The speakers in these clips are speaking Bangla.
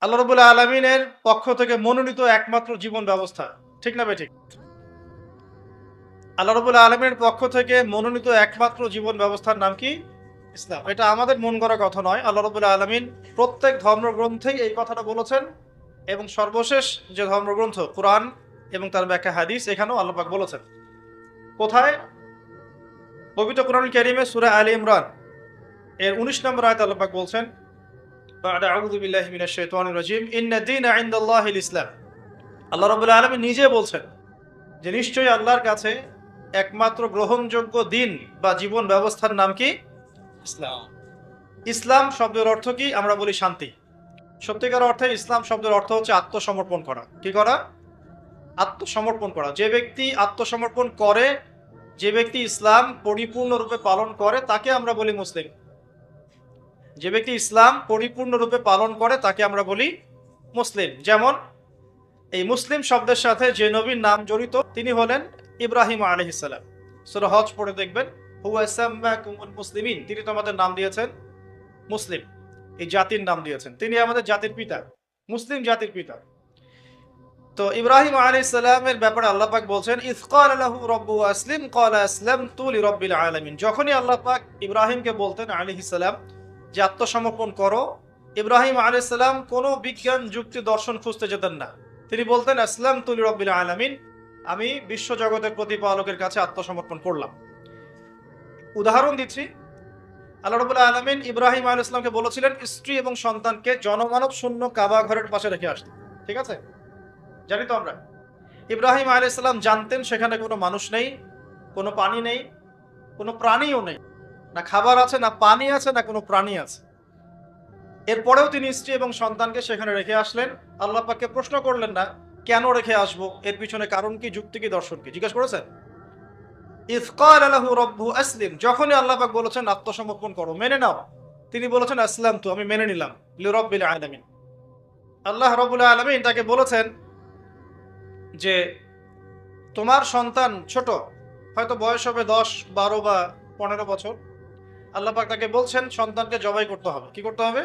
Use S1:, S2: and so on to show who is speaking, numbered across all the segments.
S1: আল্লাহ রবুল্লাহ আলমিনের পক্ষ থেকে মনোনীত একমাত্র জীবন ব্যবস্থা। ঠিক না ঠিক? আল্লাহ রবুল্লাহ আলমিনের পক্ষ থেকে মনোনীত একমাত্র জীবন ব্যবস্থার নাম কি? ইসলাম। এটা আমাদের মন করা কথা নয়। আল্লাহ রবুল্লাহ আলমিন প্রত্যেক ধর্মগ্রন্থেই এই কথাটা বলেছেন এবং সর্বশেষ যে ধর্মগ্রন্থ, কোরআন এবং তার ব্যাখ্যা হাদিস, এখানেও আল্লাপাক বলেছেন। কোথায়? পবিত্র কোরআন ক্যারিমে সুরা আলী ইমরান। এর উনিশ নম্বর আয়ত আল্লাপাক বলছেন بعد أعوذ بالله من الشيطان الرجيم إن الدين عند الله الإسلام আল্লাহ রাব্বুল আলামিন নিজে বলছেন যে নিশ্চয়ই আল্লাহর কাছে একমাত্র গ্রহণযোগ্য দিন বা জীবন ব্যবস্থার নাম কি ইসলাম ইসলাম শব্দের অর্থ কি আমরা বলি শান্তি সত্যিকার অর্থে ইসলাম শব্দের অর্থ হচ্ছে আত্মসমর্পণ করা কি করা আত্মসমর্পণ করা যে ব্যক্তি আত্মসমর্পণ করে যে ব্যক্তি ইসলাম পরিপূর্ণরূপে পালন করে তাকে আমরা বলি মুসলিম যে ব্যক্তি ইসলাম পরিপূর্ণরূপে পালন করে, তাকে আমরা বলি মুসলিম। যেমন এই মুসলিম শব্দের সাথে যে নবীর নাম জড়িত, তিনি হলেন ইব্রাহিম আলহিসাল্লাম সুরা হজ পড়ে দেখবেন মুসলিমিন তিনি তো আমাদের নাম দিয়েছেন মুসলিম। এই জাতির নাম দিয়েছেন। তিনি আমাদের জাতির পিতা, মুসলিম জাতির পিতা। তো ইব্রাহিম আলাইসাল্লামের ব্যাপারে আল্লাহ পাক বলছেন ইসকাল আলাহু রব্বু আসলিম কল আসলাম তুলি রব্বিল আলামিন যখনই আল্লাহ পাক ইব্রাহিমকে বলতেন আলাইহিসাল্লাম যে আত্মসমর্পণ করো। ইব্রাহিম আলাইসাল্লাম কোনো বিজ্ঞান যুক্তি দর্শন খুঁজতে যেতেন না। তিনি বলতেন আসলাম তুলি রব্বিল আলামিন। আমি বিশ্বজগতের প্রতিপালকের কাছে আত্মসমর্পণ করলাম। উদাহরণ দিচ্ছি। আল্লাহ রবুল্লাহ আলমিন ইব্রাহিম আল ইসলামকে বলেছিলেন, স্ত্রী এবং সন্তানকে জনমানব শূন্য কাবা ঘরের পাশে রেখে আসতে। ঠিক আছে? জানি তো আমরা। ইব্রাহিম আল ইসলাম জানতেন সেখানে কোনো মানুষ নেই, কোনো পানি নেই, কোনো প্রাণীও নেই। না খাবার আছে, না পানি আছে, না কোনো প্রাণী আছে। এরপরেও তিনি স্ত্রী এবং সন্তানকে সেখানে রেখে আসলেন। আল্লাহ পাককে প্রশ্ন করলেন না, কেন রেখে আসব? এর পিছনে কারণ কি, যুক্তি কি, দর্শন কি? জিজ্ঞেস করেছেন? ইফকাল আলাহু রব্বু আসলিম। যখনই আল্লাহ বলেছেন, আত্মসমর্পণ করো, মেনে নাও। তিনি বলেছেন আসলাম তো আমি মেনে নিলাম লিরব্বিল আলামিন। আল্লাহ রব্বুল আলামিন তাকে বলেছেন যে, তোমার সন্তান ছোট, হয়তো বয়স হবে দশ, বারো বা পনেরো বছর আল্লাহ পাক তাকে বলছেন, সন্তানকে জবাই করতে হবে। কি করতে হবে?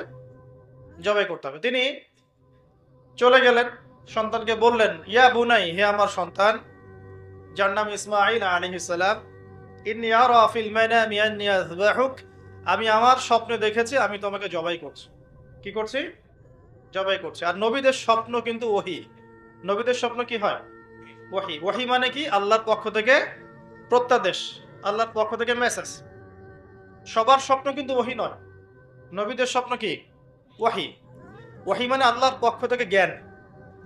S1: জবাই করতে হবে। তিনি চলে গেলেন, সন্তানকে বললেন, ইয়া বুনাই, হে আমার সন্তান, যার নাম ইসমাইল আলহিসাল্লাম আমি আমার স্বপ্নে দেখেছি, আমি তোমাকে জবাই করছি। কি করছি? জবাই করছি। আর নবীদের স্বপ্ন কিন্তু ওহি। নবীদের স্বপ্ন কি হয়? ওহি। ওহি মানে কি? আল্লাহর পক্ষ থেকে প্রত্যাদেশ, আল্লাহর পক্ষ থেকে মেসেজ সবার স্বপ্ন কিন্তু ওহি নয়। নবীদের স্বপ্ন কি? ওয়াহি ওয়াহি মানে আল্লাহর পক্ষ থেকে জ্ঞান,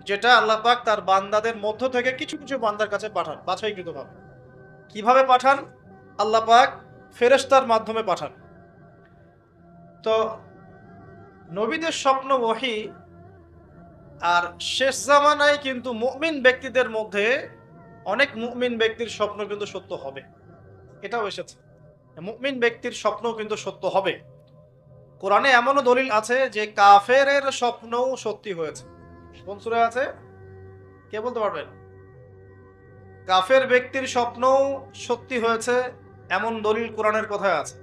S1: যেটা আল্লাহ পাক তার বান্দাদের মধ্য থেকে কিছু কিছু বান্দার কাছে পাঠান, বাছাইকৃতভাবে। কীভাবে পাঠান? আল্লাহ পাক ফেরেশতার মাধ্যমে পাঠান। তো নবীদের স্বপ্ন ওহি, আর শেষ জামানায় কিন্তু মুমিন ব্যক্তিদের মধ্যে অনেক মুমিন ব্যক্তির স্বপ্ন কিন্তু সত্য হবে। এটাও এসেছে। মুমিন ব্যক্তির স্বপ্ন কিন্তু সত্য হবে। কোরআনে এমনও দলিল আছে যে কাফের স্বপ্নও সত্যি হয়েছে। কোন সুরে আছে? কে বলতে পারবেন? কাফের ব্যক্তির স্বপ্নও সত্যি হয়েছে এমন দলিল কোরআনের কথায় আছে।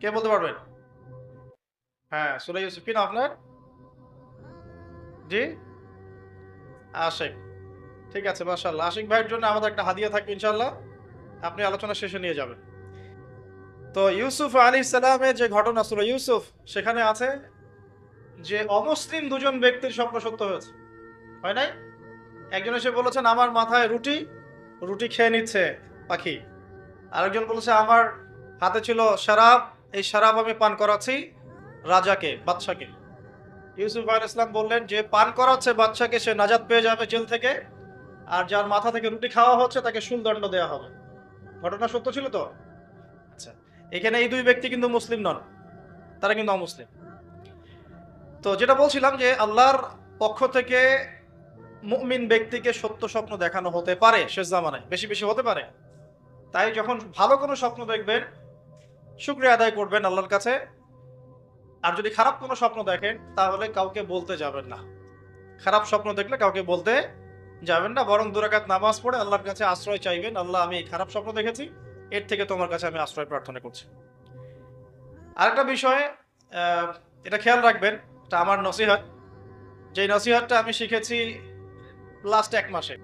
S1: কে বলতে পারবেন? হ্যাঁ সুরে ইউসুফিন আপনার? জি? আশিক। ঠিক আছে মাশাল্লাহ আশিক ভাইয়ের জন্য আমাদের একটা হাদিয়া থাকবে ইনশাল্লাহ আপনি আলোচনা শেষে নিয়ে যাবেন। তো ইউসুফ আলী সালামের যে ঘটনা ছিল, ইউসুফ সেখানে আছে যে অমুসলিম দুজন ব্যক্তির স্বপ্ন সত্য হয়েছে। হয় নাই? একজন এসে বলেছেন, আমার মাথায় রুটি রুটি খেয়ে নিচ্ছে পাখি। আরেকজন বলেছে, আমার হাতে ছিল শারাব এই শারাব আমি পান করাচ্ছি রাজাকে, বাদশাকে। ইউসুফ আল ইসলাম বললেন, যে পান করাচ্ছে বাদশাকে, সে নাজাদ পেয়ে যাবে জেল থেকে, আর যার মাথা থেকে রুটি খাওয়া হচ্ছে, তাকে শুলদণ্ড দেওয়া হবে। ঘটনা সত্য ছিল তো? এখানে এই দুই ব্যক্তি কিন্তু মুসলিম নন, তারা কিন্তু অমুসলিম। তো যেটা বলছিলাম যে আল্লাহর পক্ষ থেকে মুমিন ব্যক্তিকে সত্য স্বপ্ন দেখানো হতে পারে শেষ জামানায়, বেশি বেশি হতে পারে। তাই যখন ভালো কোনো স্বপ্ন দেখবেন, শুক্রিয়া আদায় করবেন আল্লাহর কাছে। আর যদি খারাপ কোনো স্বপ্ন দেখেন, তাহলে কাউকে বলতে যাবেন না। খারাপ স্বপ্ন দেখলে কাউকে বলতে যাবেন না, বরং দুরাকাত নামাজ পড়ে আল্লাহর কাছে আশ্রয় চাইবেন, আল্লাহ আমি খারাপ স্বপ্ন দেখেছি। এর থেকে তোমার কাছে আমি আশ্রয় প্রার্থনা করছি। আরেকটা বিষয়ে এটা খেয়াল রাখবেন, এটা আমার নসিহত। যে নসিহতটা আমি শিখেছি লাস্ট এক মাসে।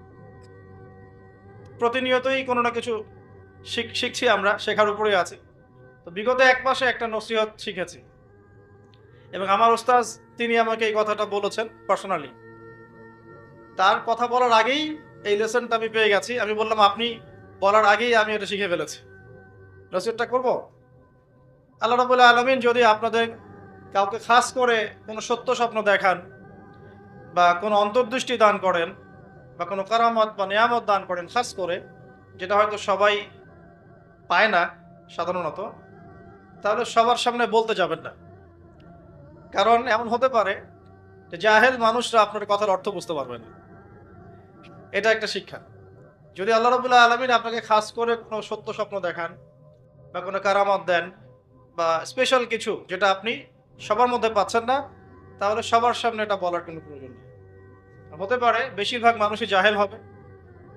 S1: প্রতিনিয়তই কোনো না কিছু শিখ- শিখছি আমরা, শেখার উপরেই আছি। তো বিগত এক মাসে একটা নসিহত শিখেছি। এবং আমার ওস্তাজ তিনি আমাকে এই কথাটা বলেছেন পার্সোনালি তার কথা বলার আগেই এই লেসনটা আমি পেয়ে গেছি। আমি বললাম, আপনি বলার আগেই আমি এটা শিখে ফেলেছি। নসিহতটা করব? আল্লাহ রাবুল্লাহ আলমিন যদি আপনাদের কাউকে খাস করে কোনো সত্য স্বপ্ন দেখান বা কোনো অন্তর্দৃষ্টি দান করেন বা কোনো কারামত বা নিয়ামত দান করেন খাস করে, যেটা হয়তো সবাই পায় না সাধারণত, তাহলে সবার সামনে বলতে যাবেন না। কারণ এমন হতে পারে যে জাহেল মানুষরা আপনার কথার অর্থ বুঝতে পারবে না। এটা একটা শিক্ষা। যদি আল্লাহ রবুল্লাহ আলমিন আপনাকে খাস করে কোনো সত্য স্বপ্ন দেখান বা কোনো কারামত দেন বা স্পেশাল কিছু যেটা আপনি সবার মধ্যে পাচ্ছেন না, তাহলে সবার সামনে এটা বলার কোনো প্রয়োজন নেই। হতে পারে বেশিরভাগ মানুষই জাহেল হবে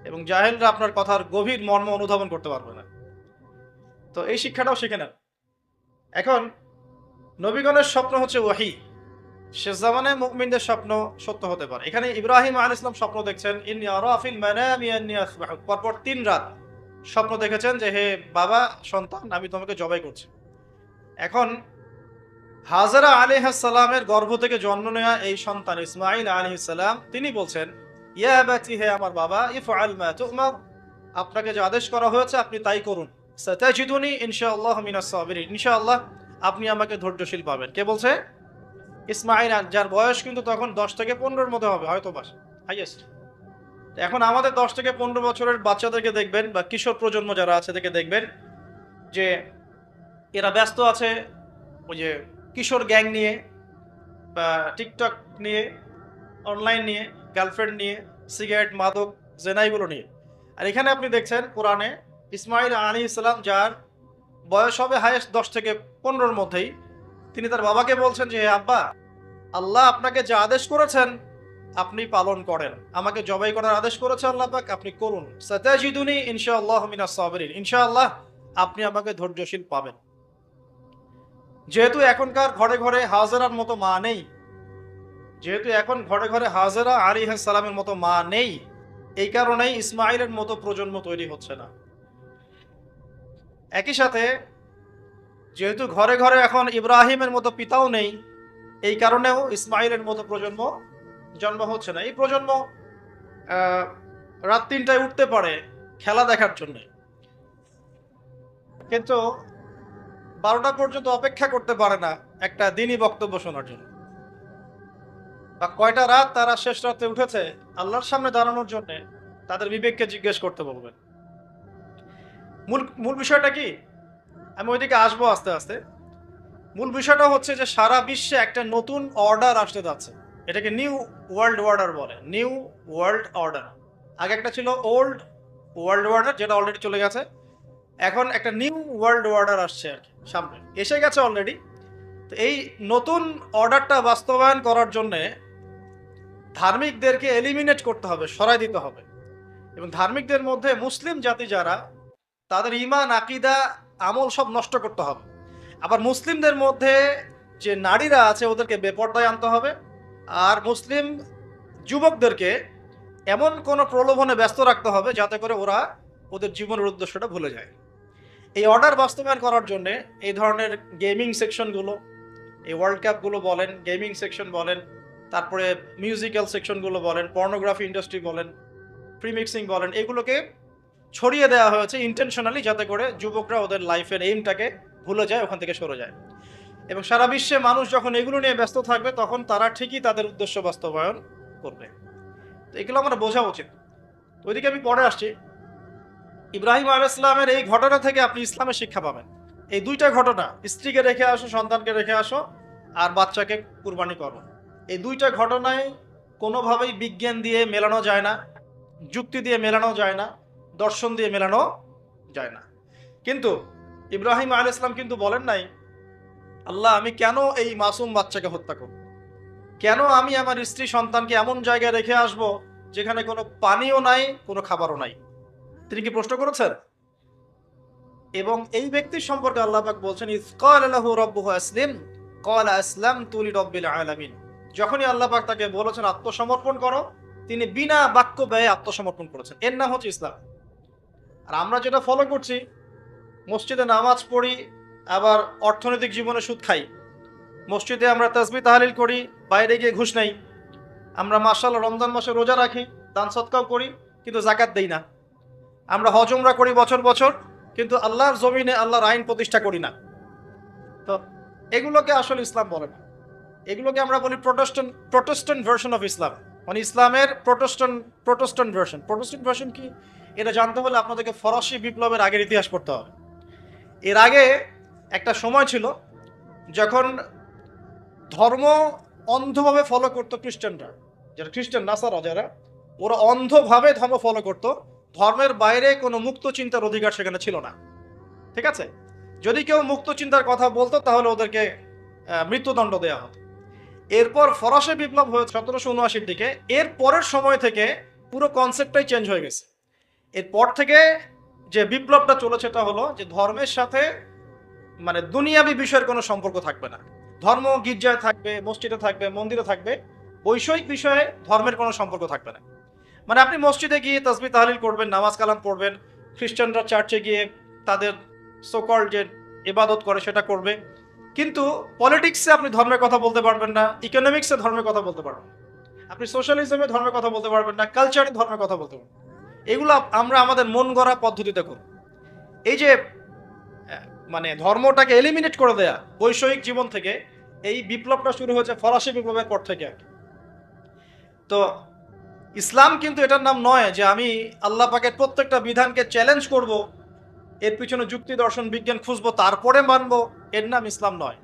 S1: এবং জাহেলরা আপনার কথার গভীর মর্ম অনুধাবন করতে পারবে না। তো এই শিক্ষাটাও শিখে নেন। এখন নবীগণের স্বপ্ন হচ্ছে ওয়াহি। শেষ জামানে মুকমিনদের স্বপ্ন সত্য হতে পারে। এখানে ইব্রাহিম আল ইসলাম স্বপ্ন দেখছেন। পরপর তিন রাত স্বপ্ন দেখেছেন যে, হে বাবা, সন্তান, আমি তোমাকে জবাই করছি। এখন হাজারা আলিহাসালামের গর্ভ থেকে জন্ম নেওয়া এই সন্তান ইসমাইল আলিহাসালাম তিনি বলছেন, ইয়া বাতি, হে আমার বাবা ইফ আল তুমার। আপনাকে যে আদেশ করা হয়েছে, আপনি তাই করুন। সাতাজিদুনি ইনশাআল্লাহ মিনাস সাবিরিন। ইনশাআল্লাহ, আপনি আমাকে ধৈর্যশীল পাবেন। কে বলছে? ইসমাইল যার বয়স কিন্তু তখন দশ থেকে পনেরোর মধ্যে হবে, হয়তো বাস হাইয়েস্ট এখন আমাদের দশ থেকে পনেরো বছরের বাচ্চাদেরকে দেখবেন বা কিশোর প্রজন্ম যারা আছে তাদেরকে দেখবেন যে এরা ব্যস্ত আছে, ওই যে কিশোর গ্যাং নিয়ে বা টিকটক নিয়ে অনলাইন নিয়ে গার্লফ্রেন্ড নিয়ে সিগারেট মাদক, জেনাইগুলো নিয়ে। আর এখানে আপনি দেখছেন কোরআনে ইসমাইল আলী ইসলাম যার বয়স হবে হায়েস্ট দশ থেকে পনেরোর মধ্যেই। তিনি তার বাবাকে বলছেন যে আব্বা, আল্লাহ আপনাকে যে আদেশ করেছেন, আপনি পালন করেন। আমাকে জবাই করার আদেশ করেছে আল্লাহ পাক, আপনি করুন। সাতাজিদুনি ইনশাআল্লাহ মিনাস সাবিরিন। ইনশাআল্লাহ আপনি আমাকে ধৈর্যশীল পাবেন। যেহেতু এখনকার ঘরে ঘরে হাজারার মতো মা নেই, যেহেতু এখন ঘরে ঘরে হাজারা আলী সালামের মতো মা নেই, এই কারণেই ইসমাইলের মতো প্রজন্ম তৈরি হচ্ছে না। একই সাথে যেহেতু ঘরে ঘরে এখন ইব্রাহিমের মতো পিতাও নেই, এই কারণেও ইসমাইলের মতো প্রজন্ম জন্ম হচ্ছে না। এই প্রজন্ম রাত তিনটায় উঠতে পারে খেলা দেখার জন্য। কিন্তু বারোটা পর্যন্ত অপেক্ষা করতে পারে না একটা দিনই বক্তব্য শোনার জন্য। বা কয়টা রাত তারা শেষ রাতে উঠেছে, আল্লাহর সামনে দাঁড়ানোর জন্য তাদের বিবেককে জিজ্ঞেস করতে বলবেন। মূল মূল বিষয়টা কি? আমি ওইদিকে আসব আস্তে আস্তে। মূল বিষয়টা হচ্ছে যে সারা বিশ্বে একটা নতুন অর্ডার আসতে যাচ্ছে। এটাকে নিউ ওয়ার্ল্ড অর্ডার বলে। নিউ ওয়ার্ল্ড অর্ডার আগে একটা ছিল ওল্ড ওয়ার্ল্ড অর্ডার যেটা অলরেডি চলে গেছে। এখন একটা নিউ ওয়ার্ল্ড অর্ডার আসছে আর কি, সামনে। এসে গেছে অলরেডি তো এই নতুন অর্ডারটা বাস্তবায়ন করার জন্যে ধার্মিকদেরকে এলিমিনেট করতে হবে, সরাই দিতে হবে। এবং ধার্মিকদের মধ্যে মুসলিম জাতি যারা, তাদের ইমান আকিদা আমল সব নষ্ট করতে হবে। আবার মুসলিমদের মধ্যে যে নারীরা আছে, ওদেরকে বেপর্দায় আনতে হবে। আর মুসলিম যুবকদেরকে এমন কোনো প্রলোভনে ব্যস্ত রাখতে হবে, যাতে করে ওরা ওদের জীবনের উদ্দেশ্যটা ভুলে যায়। এই অর্ডার বাস্তবায়ন করার জন্যে এই ধরনের গেমিং সেকশনগুলো, এই ওয়ার্ল্ড কাপগুলো বলেন, গেমিং সেকশন বলেন, তারপরে মিউজিক্যাল সেকশনগুলো বলেন, পর্নোগ্রাফি ইন্ডাস্ট্রি বলেন, প্রিমিক্সিং বলেন, এগুলোকে ছড়িয়ে দেওয়া হয়েছে ইন্টেনশনালি যাতে করে যুবকরা ওদের লাইফের এইমটাকে ভুলে যায়, ওখান থেকে সরে যায়। এবং সারা বিশ্বে মানুষ যখন এগুলো নিয়ে ব্যস্ত থাকবে, তখন তারা ঠিকই তাদের উদ্দেশ্য বাস্তবায়ন করবে। তো এগুলো আমরা বোঝা উচিত। ওইদিকে আমি পরে আসছি। ইব্রাহিম আল ইসলামের এই ঘটনা থেকে আপনি ইসলামের শিক্ষা পাবেন। এই দুইটা ঘটনা, স্ত্রীকে রেখে আসো, সন্তানকে রেখে আসো, আর বাচ্চাকে কুরবানি করো। এই দুইটা ঘটনায় কোনোভাবেই বিজ্ঞান দিয়ে মেলানো যায় না, যুক্তি দিয়ে মেলানো যায় না। দর্শন দিয়ে মেলানো যায় না। কিন্তু ইব্রাহিম আল ইসলাম কিন্তু বলেন নাই, আল্লাহ, আমি কেন এই মাসুম বাচ্চাকে হত্যা করব? কেন আমি আমার স্ত্রী সন্তানকে এমন জায়গায় রেখে আসব যেখানে কোনো পানিও নাই, কোনো খাবারও নাই? তিনি কি প্রশ্ন করেছেন? এবং এই ব্যক্তির সম্পর্কে আল্লাহ পাক বলছেন ইসকাল লিরাব্বিল আলামিন। যখনই আল্লাহ পাক তাকে বলেছেন, আত্মসমর্পণ করো, তিনি বিনা বাক্য ব্যয়ে আত্মসমর্পণ করেছেন। এর নাম হচ্ছে ইসলাম। আর আমরা যেটা ফলো করছি, মসজিদে নামাজ পড়ি, আবার অর্থনৈতিক জীবনে সুদ খাই। মসজিদে আমরা তসবি তাহলিল করি, বাইরে গিয়ে ঘুষ নেই। আমরা মার্শাল রমজান মাসে রোজা রাখি, দান সৎকাও করি, কিন্তু জাকাত দেই না। আমরা হজমরা করি বছর বছর, কিন্তু আল্লাহর জমিনে আল্লাহর আইন প্রতিষ্ঠা করি না। তো এগুলোকে আসলে ইসলাম বলে না। এগুলোকে আমরা বলি Protestant Protestant version of Islam মানে ইসলামের Protestant Protestant version Protestant version কি? এটা জানতে হলে আপনাদেরকে ফরাসি বিপ্লবের আগের ইতিহাস পড়তে হবে। এর আগে একটা সময় ছিল যখন ধর্ম অন্ধভাবে ফলো করতো খ্রিস্টানরা, যারা খ্রিস্টান নাসারা যারা, ওরা অন্ধভাবে ধর্ম ফলো করতো। ধর্মের বাইরে কোনো মুক্ত চিন্তার অধিকার সেখানে ছিল না। ঠিক আছে? যদি কেউ মুক্ত চিন্তার কথা বলতো, তাহলে ওদেরকে মৃত্যুদণ্ড দেওয়া হতো। এরপর ফরাসি বিপ্লব হয়ে সতেরোশো উনআশির দিকে। এর পরের সময় থেকে পুরো কনসেপ্টটাই চেঞ্জ হয়ে গেছে। এরপর থেকে যে বিপ্লবটা চলেছে সেটা হলো যে ধর্মের সাথে মানে দুনিয়াবি বিষয়ের কোনো সম্পর্ক থাকবে না। ধর্ম গির্জায় থাকবে, মসজিদে থাকবে, মন্দিরে থাকবে, বৈষয়িক বিষয়ে ধর্মের কোনো সম্পর্ক থাকবে না। মানে আপনি মসজিদে গিয়ে তসবি তাহলিল করবেন নামাজ কালাম পড়বেন, খ্রিস্টানরা চার্চে গিয়ে তাদের সোকল যে ইবাদত করে সেটা করবে। কিন্তু পলিটিক্সে আপনি ধর্মের কথা বলতে পারবেন না ইকোনমিক্সে ধর্মের কথা বলতে পারবেন আপনি সোশ্যালিজমে ধর্মের কথা বলতে পারবেন না কালচারে ধর্মের কথা বলতে পারবেন। এগুলো আমরা আমাদের মন গড়া পদ্ধতিতে করব এই যে মানে ধর্মটাকে এলিমিনেট করে দেয়া বৈষয়িক জীবন থেকে, এই বিপ্লবটা শুরু হয়েছে ফরাসি বিপ্লবের পর থেকে। তো ইসলাম কিন্তু এটার নাম নয় যে আমি আল্লাহ পাকের প্রত্যেকটা বিধানকে চ্যালেঞ্জ করব, এর পিছনে যুক্তি দর্শন, বিজ্ঞান খুঁজবো, তারপরে মানব, এর নাম ইসলাম নয়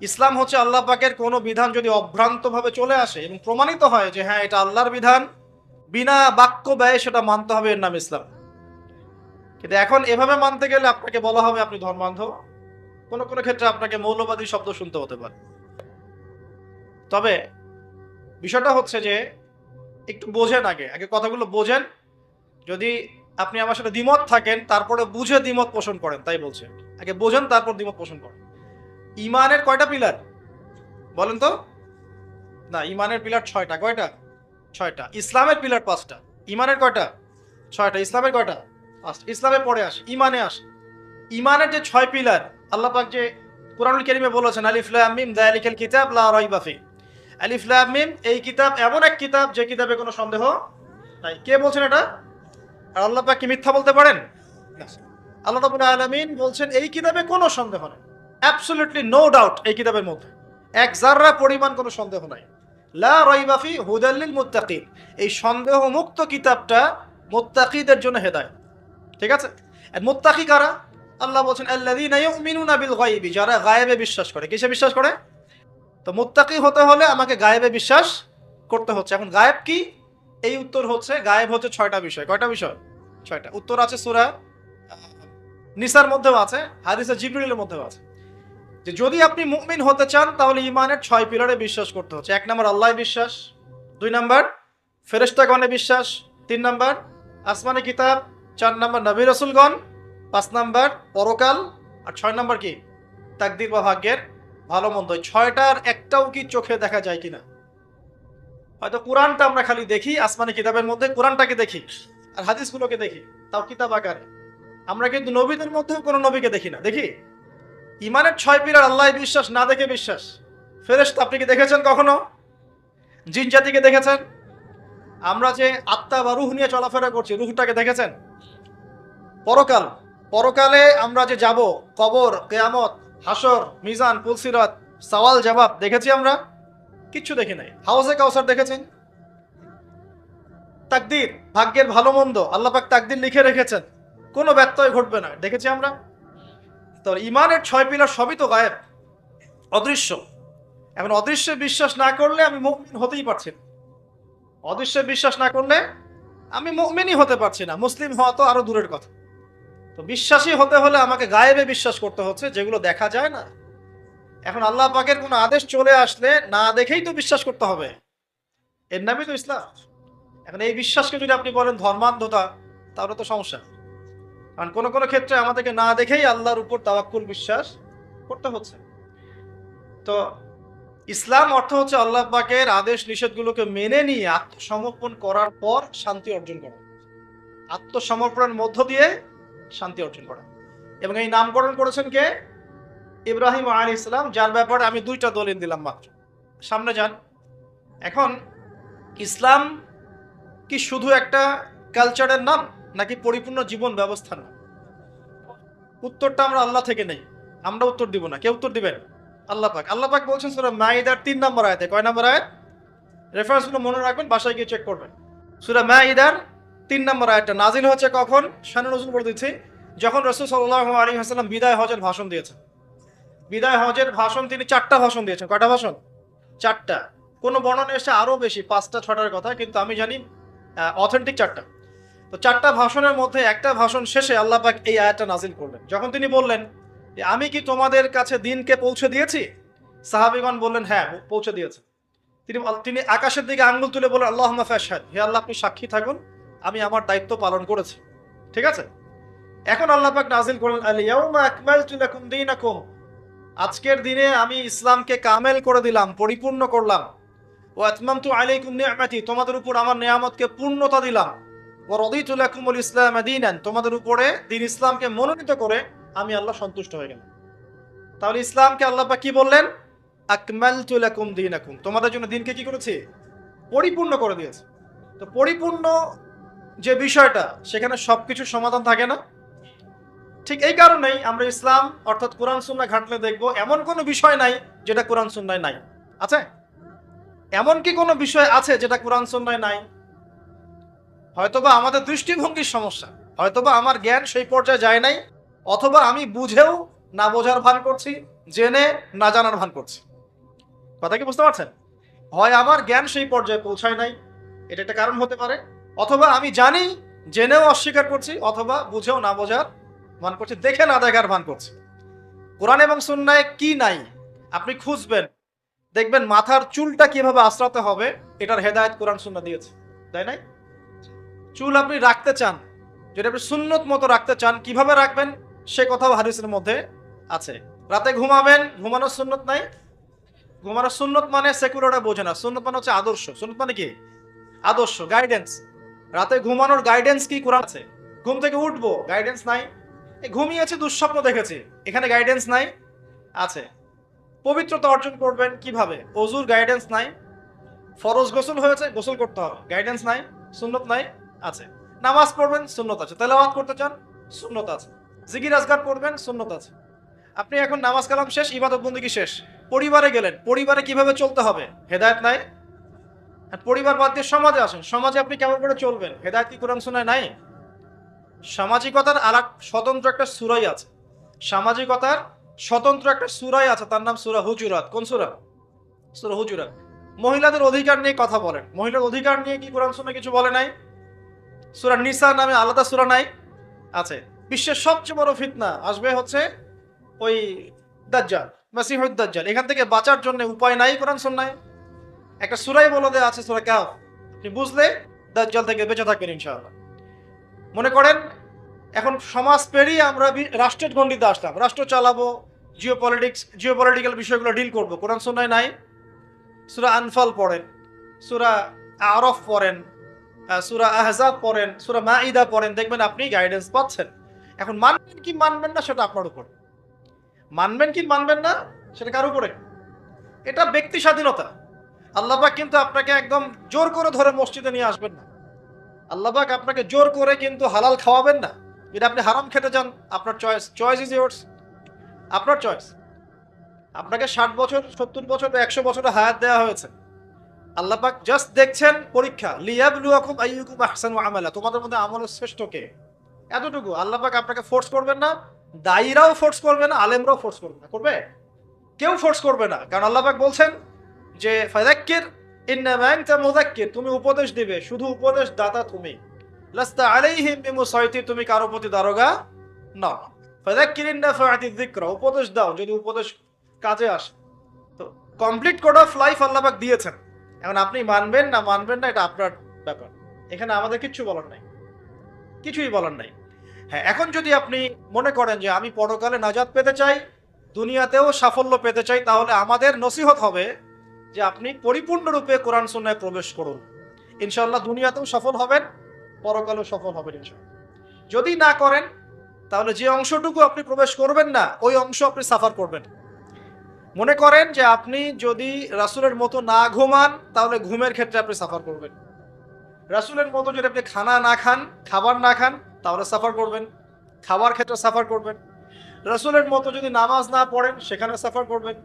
S1: ইসলাম হচ্ছে আল্লাহ পাকের কোনো বিধান যদি অভ্রান্তভাবে চলে আসে এবং প্রমাণিত হয় যে হ্যাঁ এটা আল্লাহর বিধান বিনা বাক্য ব্যয়ে সেটা মানতে হবে এর নাম ইসলাম। কিন্তু এখন এভাবে মানতে গেলে আপনাকে বলা হবে আপনি ধর্মান্ধ কোনো কোনো ক্ষেত্রে আপনাকে মৌলবাদী শব্দ শুনতে হতে পারে। তবে বিষয়টা হচ্ছে যে, একটু বোঝেন আগে। আগে কথাগুলো বোঝেন। যদি আপনি আমার সাথে দ্বিমত থাকেন, তারপরে বুঝে দ্বিমত পোষণ করেন, তাই বলছে আগে বোঝেন, তারপর দ্বিমত পোষণ করেন। ইমানের কয়টা পিলার? বলেন তো। না, ইমানের পিলার ছয়টা। কয়টা? ছয়টা। ইসলামের পিলার পাঁচটা। ইমানের কয়টা? ছয়টা। ইসলামের কয়টা? পাঁচটা। ইসলামের পরে আসে। ইমানে আস। ইমানের যে ছয় পিলার আল্লাহ পাক যে কোরআনুল কেরিমে বলেছেন আলিফলাম মিম দালিকাল কিতাব, লা রাইবা ফি। আলিফলাম মিম, এই কিতাব এমন এক কিতাব যে কিতাবে কোনো সন্দেহ নাই। কে বলছেন এটা? আর আল্লাহ পাক কি মিথ্যা বলতে পারেন। আল্লাহ রাব্বুল আলামিন বলছেন, এই কিতাবে কোনো সন্দেহ নেই। অ্যাবসলিউটলি নো ডাউট এই কিতাবের মধ্যে। এক জাররা পরিমাণ কোনো সন্দেহ নাই। লা রাইবাফি হুদাল্লিল মুত্তাকিন। এই সন্দেহ মুক্ত কিতাবটা মুত্তাকিদের জন্য হেদায়েত। ঠিক আছে? মুত্তাকি কারা? আল্লাহ বলছেন ইউমিনুনা বিল গায়বি যারা গায়েবে বিশ্বাস করে। কিসে বিশ্বাস করে? তো মুত্তাকি হতে হলে আমাকে গায়েবে বিশ্বাস করতে হচ্ছে। এখন গায়েব কি? এই উত্তর হচ্ছে, গায়েব হচ্ছে ছয়টা বিষয়। কয়টা বিষয়? ছয়টা। উত্তর আছে সুরা নিসার মধ্যেও আছে, হাদিসে জিবরিলের মধ্যেও আছে। যে যদি আপনি মুমিন হতে চান, তাহলে ইমানের ছয় পিলারে বিশ্বাস করতে হচ্ছে। এক নম্বর আল্লাহ বিশ্বাস, দুই নম্বর ফেরেশতাগণে বিশ্বাস, তিন নম্বর আসমানি কিতাব, চার নম্বর নবী রসুলগণ, পাঁচ নম্বর পরকাল, আর ছয় নম্বর কি? তাকদির বা ভাগ্যের ভালো মন্দ। ছয়টার একটাও কি চোখে দেখা যায় কিনা? হয়তো কোরআনটা আমরা খালি দেখি, আসমানি কিতাবের মধ্যে কোরআনটাকে দেখি, আর হাদিসগুলোকে দেখি, তাও কিতাব আকারে। আমরা কিন্তু নবীদের মধ্যেও কোনো নবীকে দেখি না, দেখি? ইমানের ছয় পিলার আল্লাহ বিশ্বাস, না দেখে বিশ্বাস। ফেরেশতা, আপনি কি দেখেছেন কখনো? জিন জাতিকে দেখেছেন? আমরা যে আত্মা বা রুহ নিয়ে চলাফেরা করছি, রুহটাকে দেখেছেন? পরকাল। পরকালে আমরা যে যাব, কবর, কেয়ামত হাসর মিজান, পুলসিরাত, সওয়াল, জবাব দেখেছি আমরা? কিচ্ছু দেখি নাই। হাউসে কাউসার দেখেছেন? তাকদির, ভাগ্যের ভালো মন্দ, আল্লাহ পাক তাকদির লিখে রেখেছেন। কোনো ব্যত্যয় ঘটবে না, দেখেছি আমরা? তো ইমানের ছয় পিলার সবই তো গায়েব। অদৃশ্য। এখন অদৃশ্যে বিশ্বাস না করলে আমি মুমিন হতেই পারছি না। অদৃশ্যে বিশ্বাস না করলে আমি মুমিনই হতে পারছি না। মুসলিম হওয়া তো আরও দূরের কথা। তো বিশ্বাসী হতে হলে আমাকে গায়েবে বিশ্বাস করতে হচ্ছে, যেগুলো দেখা যায় না। এখন আল্লাহ পাকের কোনো আদেশ চলে আসলে না দেখেই তো বিশ্বাস করতে হবে। এর নামই তো ইসলাম। এখন এই বিশ্বাসকে যদি আপনি বলেন ধর্মান্ধতা, তাহলে তো সমস্যা। কারণ কোনো কোনো ক্ষেত্রে আমাদেরকে না দেখেই আল্লাহর উপর তাওয়াক্কুল বিশ্বাস করতে হচ্ছে। তো ইসলাম অর্থ হচ্ছে আল্লাহ পাকের আদেশ নিষেধগুলোকে মেনে নিয়ে আত্মসমর্পণ করার পর শান্তি অর্জন করা। আত্মসমর্পণের মধ্য দিয়ে শান্তি অর্জন করা। এবং এই নামকরণ করেছেন কে? ইব্রাহিম আলী ইসলাম যার ব্যাপারে আমি দুইটা দলিল দিলাম মাত্র। সামনে যান। এখন ইসলাম কি শুধু একটা কালচারের নাম? নাকি পরিপূর্ণ জীবন ব্যবস্থা না? উত্তরটা আমরা আল্লাহ থেকে নেই। আমরা উত্তর দিব না। কে উত্তর দিবেন? আল্লাহ পাক। আল্লাহ পাক বলছেন সুরা মাইদার তিন নম্বর আয়াতে। কয় নম্বর আয়াত? রেফারেন্সগুলো মনে রাখবেন, বাসায় গিয়ে চেক করবেন। সুরা মাইদার তিন নম্বর আয়াতটা নাজিল হচ্ছে কখন? শানু নজরুল বলে দিচ্ছি। যখন রসুল সাল্লাহ আলী হাসাল্লাম বিদায় হজের ভাষণ দিয়েছেন। বিদায় হজের ভাষণ তিনি চারটা ভাষণ দিয়েছেন। কয়টা ভাষণ? চারটা। কোনো বর্ণনা এসে আরও বেশি, পাঁচটা ছটার কথা, কিন্তু আমি জানি অথেন্টিক চারটা। তো চারটা ভাষণের মধ্যে একটা ভাষণ শেষে আল্লাহ পাক এই আয়াতটা নাজিল করলেন। যখন তিনি বললেন যে আমি কি তোমাদের কাছে দিনকে পৌঁছে দিয়েছি? সাহাবিগণ বললেন হ্যাঁ পৌঁছে দিয়েছে। তিনি তিনি আকাশের দিকে আঙ্গুল তুলে বললেন আল্লাহ ফ্যাশাদ হে আল্লাহ, আপনি সাক্ষী থাকুন, আমি আমার দায়িত্ব পালন করেছি। ঠিক আছে? এখন আল্লাহ পাক নাজিল করলেন আলিয়াউমা আজকের দিনে আমি ইসলামকে কামেল করে দিলাম, পরিপূর্ণ করলাম। ও আতমামতু আলাইকুম নিয়ামাতি, তোমাদের উপর আমার নিয়ামতকে পূর্ণতা দিলাম। ইসলাম তোমাদের উপরে দিন ইসলামকে মনোনীত করে আমি আল্লাহ সন্তুষ্ট হয়ে গেলাম। তাহলে ইসলামকে আল্লাহ পাক কি বললেন? আকমালতু লাকুম দীনাকুম, তোমাদের জন্য দিনকে কি করেছি? পরিপূর্ণ করে দিয়েছে। তো পরিপূর্ণ যে বিষয়টা, সেখানে সবকিছু সমাধান থাকে না। ঠিক এই কারণেই আমরা ইসলাম, অর্থাৎ কোরআন সুন্না ঘাটলে দেখব, এমন কোনো বিষয় নাই যেটা কোরআন সুন্নায় নাই। আছে? এমন কি কোনো বিষয় আছে যেটা কোরআন সুন্নায় নাই? হয়তোবা আমাদের দৃষ্টিভঙ্গির সমস্যা, হয়তোবা আমার জ্ঞান সেই পর্যায়ে যায় নাই, অথবা আমি বুঝেও না বোঝার ভান করছি, জেনে না জানার ভান করছি। কথা কি বুঝতে পারছেন? হয় আমার জ্ঞান সেই পর্যায়ে পৌঁছায় নাই, এটা একটা কারণ হতে পারে, অথবা আমি জানি, জেনেও অস্বীকার করছি, অথবা বুঝেও না বোঝার ভান করছি, দেখে না দেখার ভান করছি। কোরআন এবং সুন্নায় কি নাই, আপনি খুঁজবেন, দেখবেন মাথার চুলটা কীভাবে আশ্রাতে হবে, এটার হেদায়ত কোরআন সুন্না দিয়েছে, তাই নাই? চুল আপনি রাখতে চান, যদি আপনি সুন্নত মতো রাখতে চান, কীভাবে রাখবেন? সে কথাও হাদিসের মধ্যে আছে। রাতে ঘুমাবেন, ঘুমানোর সুন্নত নাই? ঘুমানোর সুন্নত মানে সেকুলারটা বোঝে না। সুন্নত মানে হচ্ছে আদর্শ। সুন্নত মানে কি? আদর্শ গাইডেন্স রাতে ঘুমানোর গাইডেন্স কি কোরআন আছে? ঘুম থেকে উঠবো গাইডেন্স নাই। ঘুমিয়েছি, দুঃস্বপ্ন দেখেছি, এখানে গাইডেন্স নাই, আছে। পবিত্রতা অর্জন করবেন কীভাবে? অজুর গাইডেন্স নাই। ফরজ গোসল হয়েছে, গোসল করতে হবে। গাইডেন্স নাই, সুন্নত নাই। আছে। নামাজ পড়বেন, সুন্নত আছে। তেলাওয়াত করতে চান, সুন্নত আছে। জিকির আজগার পড়বেন, সুন্নত আছে। আপনি এখন নামাজ কালাম শেষ, ইবাদত বন্দী শেষ। পরিবারে গেলেন, পরিবারে কীভাবে চলতে হবে? হেদায়ত নাই? আর পরিবার বাদ দিয়ে সমাজে আসেন। সমাজে আপনি কেমন করে চলবেন? হেদায়ত কি কোরআন শোনায় নাই? সামাজিকতার আর স্বতন্ত্র একটা সুরাই আছে। সামাজিকতার স্বতন্ত্র একটা সুরাই আছে। তার নাম সুরা হুজুরাত। কোন সুরা? সুরা হুজুরাত। মহিলাদের অধিকার নিয়ে কথা বলেন। মহিলার অধিকার নিয়ে কি কোরআন শুনে কিছু বলে নাই? সুরা নিসা নামে আলাদা সুরা নাই, আছে। বিশ্বের সবচেয়ে বড় ফিতনা আসবে হচ্ছে ওই দাজ্জাল, মাসিহুদ দাজ্জাল। এখান থেকে বাঁচার জন্য উপায় নাই কোরআন শুননায় একটা সুরাই বলে দেওয়া আছে, সুরা কাহ আপনি বুঝলে দাজ্জাল থেকে বেঁচে থাকবেন ইনশাআল্লাহ। মনে করেন, এখন সমাজ পেরিয়ে আমরা রাষ্ট্রের গণ্ডিতে আসলাম। রাষ্ট্র চালাবো জিও পলিটিক্স জিও পলিটিক্যাল বিষয়গুলো ডিল করব। কোরআন সুন্নায় নাই। সুরা আনফাল পড়েন, সুরা আরফ পড়েন সুরা আহজাব পড়েন, সুরা মাইদা পড়েন, দেখবেন আপনি গাইডেন্স পাচ্ছেন। এখন মানবেন কি মানবেন না সেটা আপনার উপর। মানবেন কি মানবেন না সেটা কার উপরে? এটা ব্যক্তি স্বাধীনতা। আল্লাহবাক কিন্তু আপনাকে একদম জোর করে ধরে মসজিদে নিয়ে আসবেন না। আল্লাহবাক আপনাকে জোর করে কিন্তু হালাল খাওয়াবেন না। যদি আপনি হারাম খেতে চান, আপনার চয়েস চয়েস ইজ ইয়োর্স আপনার চয়েস আপনাকে ষাট বছর, সত্তর বছর বা একশো বছরের হায়াত দেওয়া হয়েছে। আল্লাহ পাক জাস্ট দেখছেন পরীক্ষা। লিয়াবলুয়াকুম আমালা। তোমাদের মধ্যে আমলের শ্রেষ্ঠ কে? এতটুকু। আল্লাহ পাক আপনাকে ফোর্স করবেন না। দায়ীরাও ফোর্স করবে না, আলেমরাও ফোর্স করবে না। করবে? কেউ ফোর্স করবে না। কারণ আল্লাহ পাক বলছেন যে ফাদাক্কির ইন্নামা আনতা মুযাক্কির। তুমি উপদেশ দিবে, শুধু উপদেশ দাতা তুমি। লাস্তা আলাইহিম বিমুসাইতি, তুমি কারও প্রতি দারোগা না। ফাদাক্কির ইন্নাফাআতি যিকরা। উপদেশ দাও, যদি উপদেশ কাজে আসে। তো কমপ্লিট কোড অফ লাইফ আল্লাপাক দিয়েছেন। এখন আপনি মানবেন না মানবেন না, এটা আপনার ব্যাপার। এখানে আমাদের কিচ্ছু বলার নাই। কিছুই বলার নাই। হ্যাঁ এখন যদি আপনি মনে করেন যে আমি পরকালে নাজাদ পেতে চাই, দুনিয়াতেও সাফল্য পেতে চাই, তাহলে আমাদের নসিহত হবে যে আপনি পরিপূর্ণরূপে কোরআন সুন্নায় প্রবেশ করুন। ইনশাল্লাহ দুনিয়াতেও সফল হবেন, পরকালেও সফল হবেন ইনশাল্লাহ যদি না করেন, তাহলে যে অংশটুকু আপনি প্রবেশ করবেন না, ওই অংশ আপনি সাফার করবেন। মনে করেন যে আপনি যদি রাসূলের মতো না ঘুমান, তাহলে ঘুমের ক্ষেত্রে আপনি সাফার করবেন। রাসূলের মতো যদি আপনি খানা না খান, খাবার না খান, তাহলে সাফার করবেন। খাবার ক্ষেত্রে সাফার করবেন। রাসূলের মতো যদি নামাজ না পড়েন, সেখানে সাফার করবেন।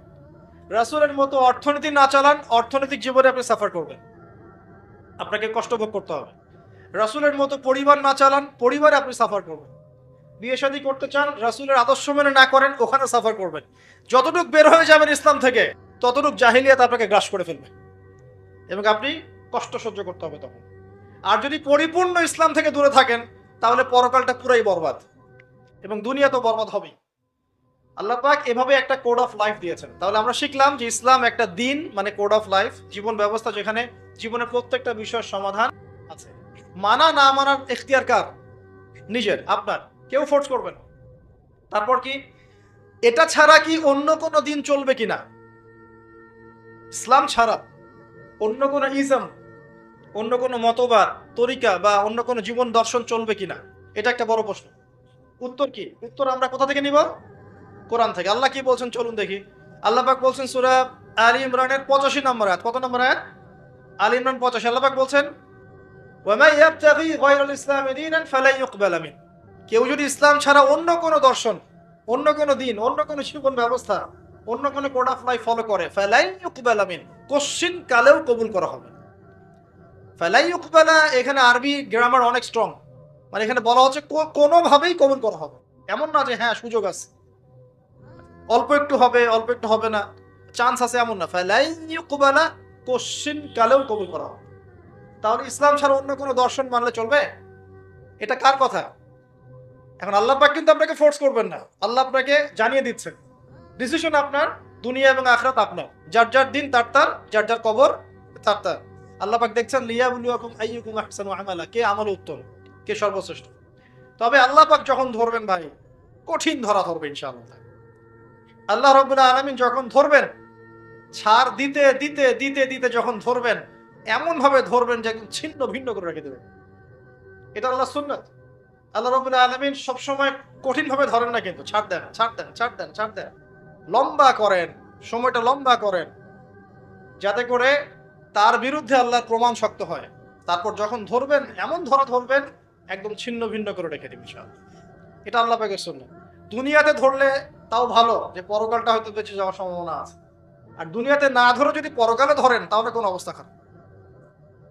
S1: রাসূলের মতো অর্থনীতি না চালান, অর্থনৈতিক জীবনে আপনি সাফার করবেন। আপনাকে কষ্ট ভোগ করতে হবে। রাসূলের মতো পরিবার না চালান, পরিবারে আপনি সাফার করবেন। বিয়ে শাদী করতে চান, রাসূলের আদর্শ মেনে না করেন, ওখানে সাফার করবেন। যতটুক বের হয়ে যাবেন ইসলাম থেকে, ততটুক জাহিলিয়াত আপনাকে গ্রাস করে ফেলবে। এবং আপনি কষ্ট সহ্য করতে হবে তখন। আর যদি পরিপূর্ণ ইসলাম থেকে দূরে থাকেন, তাহলে পরকালটা পুরাই বরবাদ। এবং দুনিয়া তো বরবাদ হবেই। আল্লাহ পাক এভাবে একটা কোড অফ লাইফ দিয়েছেন। তাহলে আমরা শিখলাম যে ইসলাম একটা দিন মানে কোড অফ লাইফ জীবন ব্যবস্থা যেখানে জীবনের প্রত্যেকটা বিষয়ের সমাধান আছে। মানা না মানার এখতিয়ার কার? নিজের, আপনার। কেউ ফোর্স করবে না। তারপর কি? এটা ছাড়া কি অন্য কোনো দিন চলবে কিনা? ইসলাম ছাড়া অন্য কোনো ইজম অন্য কোনো মতবাদ, তরিকা বা অন্য কোনো জীবন দর্শন চলবে কিনা? এটা একটা বড় প্রশ্ন। উত্তর কি? উত্তর আমরা কোথা থেকে নিব? কোরআন থেকে। আল্লাহ কি বলছেন? চলুন দেখি। আল্লাহ পাক বলছেন সূরা আলী ইমরানের পঁচাশি নম্বর আয়াত। কত নম্বর আয়াত? আলী ইমরান পঁচাশি। আল্লাহ পাক বলছেন ওয়ামা ইয়াবতাগি গায়রাল ইসলামি দীনান ফালাই ইউকবালা মিন কেউ যদি ইসলাম ছাড়া অন্য কোনো দর্শন, অন্য কোনো দিন, অন্য কোনো জীবন ব্যবস্থা, অন্য কোনো কোড অফ লাইফ ফলো করে, ফালাই ইউকবালা মিন কোশ্চিন কালেও কবুল করা হবে। ফালাই এখানে আরবি গ্রামার অনেক স্ট্রং মানে এখানে বলা হচ্ছে কোনোভাবেই কবুল করা হবে এমন না যে হ্যাঁ সুযোগ আছে। অল্প একটু হবে, অল্প একটু হবে না। চান্স আছে এমন না। ফালাই ইউকবালা কোশ্চিন কালেও কবুল করা হবে তাহলে ইসলাম ছাড়া অন্য কোনো দর্শন মানলে চলবে? এটা কার কথা? এখন আল্লাহ পাক কিন্তু আপনাকে ফোর্স করবেন না। আল্লাহ আপনাকে জানিয়ে দিচ্ছেন। ডিসিশন আপনার, দুনিয়া এবং আখরাত আপনার। যার যার দিন তার তার, যার যার কবর তার তার। আল্লাহ পাক দেখছেন লিয়া বুলিয়াকুম আইয়ুকুম আহসানু আমালা। কে আমল উত্তম কে সর্বশ্রেষ্ঠ? তবে আল্লাহ পাক যখন ধরবেন ভাই, কঠিন ধরা ধরবে ইনশাআল্লাহ। আল্লাহ রব্বুল আলামিন যখন ধরবেন, ছাড় দিতে দিতে দিতে দিতে যখন ধরবেন এমন ভাবে ধরবেন যে একদম ছিন্ন ভিন্ন করে রেখে দেবেন। এটা আল্লাহ সুন্নাত। আল্লাহ রবুল্লা আলমিন সবসময় কঠিন ভাবে ধরেন না কিন্তু। ছাড় দেন ছাড় দেন ছাড় দেন ছাড় দেন। লম্বা করেন, সময়টা লম্বা করেন। যাতে করে তার বিরুদ্ধে আল্লাহর প্রমাণ শক্ত হয়। তারপর যখন ধরবেন, এমন ধরা ধরবেন, একদম ছিন্ন ভিন্ন করে রেখে দিবেন ইনশাআল্লাহ। এটা আল্লাহ পাকের শুনলেন দুনিয়াতে ধরলে তাও ভালো, যে পরকালটা হয়তো বেঁচে যাওয়ার সম্ভাবনা আছে। আর দুনিয়াতে না ধরে যদি পরকালে ধরেন, তাহলে কোনো অবস্থা খারাপ।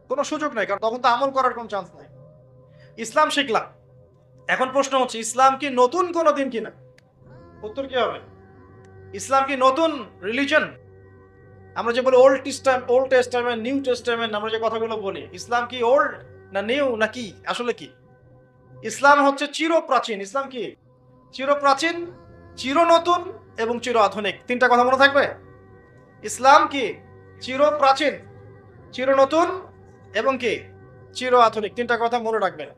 S1: কোনো সুযোগ নেই, কারণ তখন তো আমল করার কোনো চান্স নেই। ইসলাম শিখলাম। এখন প্রশ্ন হচ্ছে, ইসলাম কি নতুন কোনো দিন কিনা? উত্তর কি হবে? ইসলাম কি নতুন রিলিজন আমরা যে বলি Old Testament Old Testament New Testament আমরা যে কথাগুলো বলি, ইসলাম কি ওল্ড না নিউ না কি? আসলে কি? ইসলাম হচ্ছে চির প্রাচীন ইসলাম কি? চির প্রাচীন চির নতুন এবং চির আধুনিক তিনটা কথা মনে থাকবে? ইসলাম কি? চির প্রাচীন চির নতুন এবং কি? চির আধুনিক তিনটা কথা মনে রাখবেন।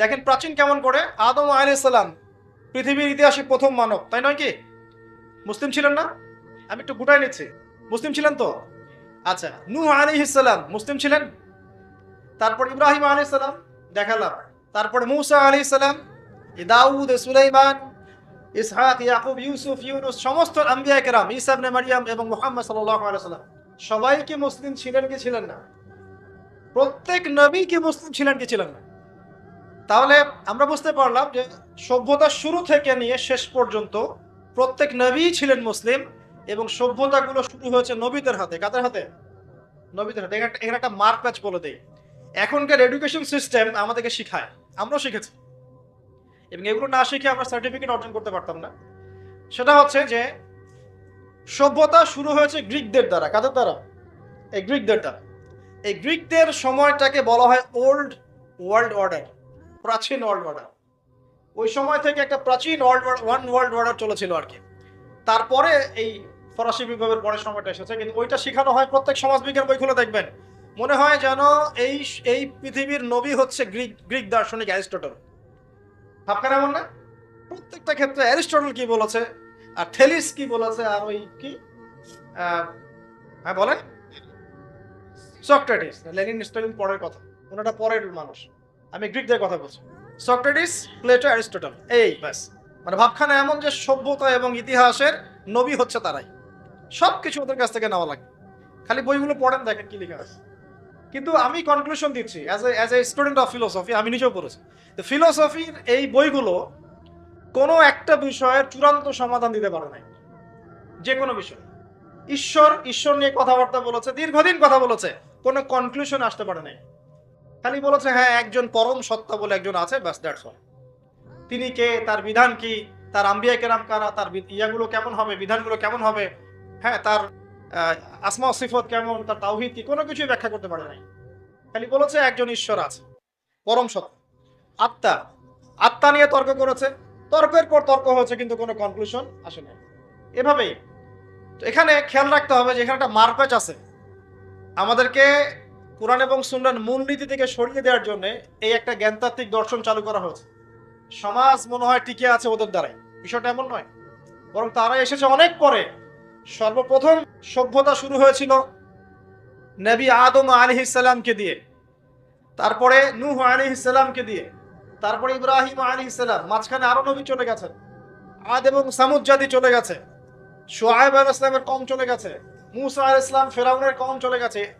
S1: দেখেন প্রাচীন কেমন করে? আদম আলাইসাল্লাম পৃথিবীর ইতিহাসে প্রথম মানব, তাই নয় কি? মুসলিম ছিলেন না? আমি একটু গুটাই নিচ্ছি। মুসলিম ছিলেন তো? আচ্ছা নূহ আলাইহিসসালাম মুসলিম ছিলেন? তারপর ইব্রাহিম আলাইহিসসালাম দেখালাম। তারপর মুসা আলাইহিসসালাম এ দাউদ, সুলাইমান, ইসহাক, ইয়াকুব, ইউসুফ, ইউনুস, সমস্ত আম্বিয়া কেরাম, ঈসা ইবনে মারিয়াম এবং মুহাম্মদ সাল্লাল্লাহু আলাইহি সাল্লাম। সবাই কি মুসলিম ছিলেন কি ছিলেন না? প্রত্যেক নবী কি মুসলিম ছিলেন কি ছিলেন না? তাহলে আমরা বুঝতে পারলাম যে সভ্যতার শুরু থেকে নিয়ে শেষ পর্যন্ত প্রত্যেক নবী ছিলেন মুসলিম এবং সভ্যতাগুলো শুরু হয়েছে নবীদের হাতে। কাদের হাতে? নবীদের হাতে। এখানে একটা মার্ক প্যাচ বলে দেই। এখনকার এডুকেশন সিস্টেম আমাদেরকে শিখায়। আমরাও শিখেছি। এবং এগুলো না শিখে আমরা সার্টিফিকেট অর্জন করতে পারতাম না। সেটা হচ্ছে যে সভ্যতা শুরু হয়েছে গ্রিকদের দ্বারা। কাদের দ্বারা? এই গ্রিকদের দ্বারা। এই গ্রিকদের সময়টাকে বলা হয় ওল্ড ওয়ার্ল্ড অর্ডার প্রাচীন ওয়ার্ল্ড অর্ডার ওই সময় থেকে একটা প্রাচীন ওয়ার্ল্ড ওয়ান ওয়ার্ল্ড অর্ডার চলেছিল আর কি। তারপরে এই ফরাসি বিপ্লবের পরের সময়টা এসেছে, কিন্তু ওইটা শেখানো হয় প্রত্যেক সমাজবিজ্ঞান বইগুলো দেখবেন। মনে হয় যেন এই এই পৃথিবীর নবী হচ্ছে গ্রিক গ্রিক দার্শনিক অ্যারিস্টটল। ভাবখান এমন না? প্রত্যেকটা ক্ষেত্রে অ্যারিস্টটল কি বলেছে, আর থেলিস কি বলেছে, আর ওই কি? হ্যাঁ বলেন। সক্রেটিস, লেনিন স্টালিন পরের কথা। ওনাটা পরের মানুষ। আমি গ্রিকদের কথা বলছি। সক্রেটিস, প্লেটো, অ্যারিস্টটল, এই ব্যাস। মানে ভাবখানা এমন যে সভ্যতা এবং ইতিহাসের নবী হচ্ছে তারাই। সব কিছু ওদের কাছ থেকে নেওয়া লাগে। খালি বইগুলো পড়েন, দেখেন কি লেখা আছে। কিন্তু আমি কনক্লুশন দিচ্ছি as a as a student of philosophy আমি নিজেও পড়েছি। তো ফিলোসফির এই বইগুলো কোনো একটা বিষয়ের চূড়ান্ত সমাধান দিতে পারে নাই। যে কোনো বিষয়। ঈশ্বর ঈশ্বর নিয়ে কথাবার্তা বলেছে, দীর্ঘদিন কথা বলেছে, কোনো কনক্লুশন আসতে পারে নাই। খালি বলেছে হ্যাঁ একজন পরম সত্তা বলে একজন আছে, ব্যাস দ্যাটস অল তিনি কে, তার বিধান কি, তার আম্বিয়া কেরাম কারা, তার ইয়াগুলো কেমন হবে, বিধানগুলো কেমন হবে হ্যাঁ তার আসমা সিফত কেমন, তার তাওহিদ কি, কোনো কিছুই ব্যাখ্যা করতে পারে নাই। খালি বলেছে, একজন ঈশ্বর আছে, পরম সত্তা আত্মা আত্মা নিয়ে তর্ক করেছে, তর্কের পর তর্ক হয়েছে, কিন্তু কোনো কনক্লুশন আসে নাই। এভাবেই। তো এখানে খেয়াল রাখতে হবে যে এখানে একটা মারপ্যাচ আছে। আমাদেরকে কোরআন এবং সুন্নান মূলনীতি থেকে সরিয়ে দেওয়ার জন্য এই একটা জ্ঞানতাত্ত্বিক দর্শন চালু করা হয়েছে। সমাজ মনে হয় টিকে আছে ওদের দ্বারাই। বিষয়টা এমন নয়। বরং তারা এসেছে অনেক পরে। সর্বপ্রথম সভ্যতা শুরু হয়েছিল নবী আদম আলী ইসাল্লামকে দিয়ে। তারপরে নূহ আলী ইসাল্লামকে দিয়ে। তারপরে ইব্রাহিম আলী ইসাল্লাম মাঝখানে আরও নবী চলে গেছেন আদ এবং সামুদ জাতি চলে গেছে। সোহাইব আল ইসলামের কম চলে গেছে। মুসা আল ইসলাম ফেরাউনের কম চলে গেছে।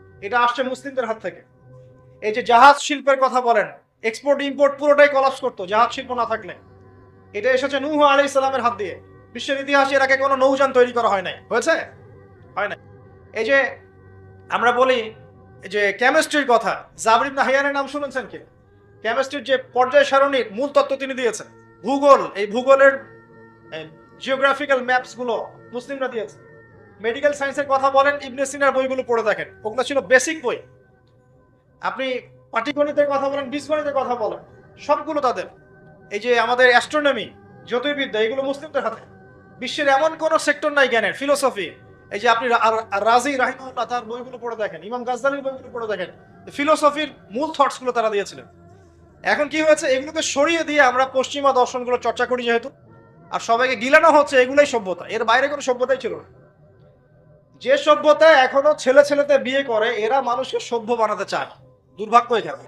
S1: এটা আসছে মুসলিমদের হাত থেকে। এই যে জাহাজ শিল্পের কথা বলেন এক্সপোর্ট ইম্পোর্ট পুরোটাই কলাপস করতো, জাহাজ শিল্প না থাকলে। এটা এসেছে নূহ আলী ইসলামের হাত দিয়ে। বিশ্বের ইতিহাসে এর আগে কোনো নৌযান তৈরি করা হয় নাই। হয়েছে? হয় নাই। এই যে আমরা বলি যে কেমিস্ট্রির কথা জাবরিন নাহিয়ানের নাম শুনেছেন কি? কেমিস্ট্রির যে পর্যায় সারণীর মূল তত্ত্ব তিনি দিয়েছেন। ভূগোল, এই ভূগোলের জিওগ্রাফিক্যাল ম্যাপসগুলো মুসলিমরা দিয়েছে। মেডিকেল সায়েন্সের কথা বলেন, ইবনে সিনার বইগুলো পড়ে দেখেন। ওগুলো ছিল বেসিক বই। আপনি পাটিগণিতের কথা বলেন, বীজগণিতের কথা বলেন, সবগুলো তাদের। এই যে আমাদের অ্যাস্ট্রোনমি, জ্যোতির্বিদ্যা, এগুলো মুসলিমদের হাতে। বিশ্বের এমন কোন সেক্টর নাই জ্ঞানের, ফিলোসফি। এই যে আপনি রাজি রাহিমুল্লাহ তার বইগুলো পড়ে দেখেন, ইমাম গাজদালির বইগুলো পড়ে দেখেন, ফিলোসফির মূল থটসগুলো তারা দিয়েছিলেন। এখন কি হয়েছে? এগুলোকে সরিয়ে দিয়ে আমরা পশ্চিমা দর্শনগুলো চর্চা করি যেহেতু, আর সবাইকে গিলানো হচ্ছে, এগুলোই সভ্যতা। এর বাইরে কোনো সভ্যতাই ছিল না। যে সভ্যতা এখনও ছেলে ছেলেতে বিয়ে করে এরা মানুষকে সভ্য বানাতে চায় দুর্ভাগ্য এখানে।